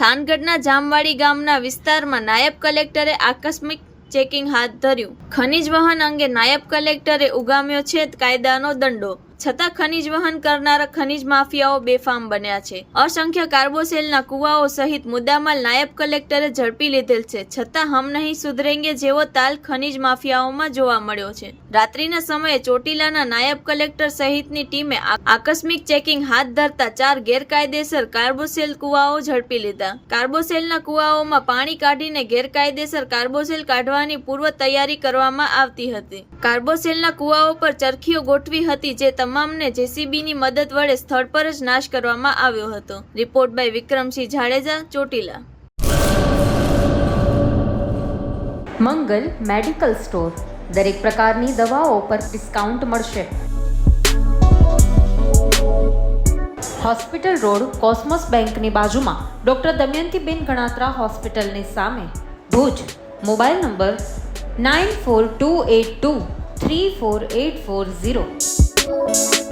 થાનગઢના જામવાડી ગામના વિસ્તારમાં નાયબ કલેક્ટરે આકસ્મિક ચેકિંગ હાથ ધર્યું. ખનીજ વહન અંગે નાયબ કલેક્ટરે ઉગામ્યો છે કાયદાનો દંડો. છતાં ખનીજ વહન કરનારા ખનીજ માફિયાઓ બેફામ બન્યા છે. અસંખ્ય કાર્બોસેલના કુવાઓ સહિત મુદ્દામાલ નાયબ કલેક્ટરે ઝડપી લીધેલ છે. છતાં હમ નહીં સુધરેંગે જેવો તાલ ખનીજ માફિયાઓમાં જોવા મળ્યો છે. રાત્રિના સમયે ચોટીલાના નાયબ કલેક્ટર સહિતની ટીમે આકસ્મિક ચેકિંગ હાથ ધરતા ચાર ગેરકાયદેસર કાર્બોસેલ કુવાઓ ઝડપી લીધા. કાર્બોસેલના કુવાઓમાં પાણી કાઢીને ગેરકાયદેસર કાર્બોસેલ કાઢવાની પૂર્વ તૈયારી કરવામાં આવતી હતી. કાર્બોસેલના કુવાઓ પર ચરખીઓ ગોઠવી હતી, જે તમામને જેસીબીની મદદ વડે સ્થળ પર જ નાશ કરવામાં આવ્યો હતો. Report by Vikramsinh Jadeja, Chotila. Mangal medical store. દરેક પ્રકારની દવાઓ પર ડિસ્કાઉન્ટ મળશે. હોસ્પિટલ રોડ કોસ્મોસ બેંકની બાજુમાં ડૉક્ટર દમયંતીબેન ગણાત્રા હોસ્પિટલની સામે. Bhuj, mobile number nine four two eight two three four eight four zero. Thank you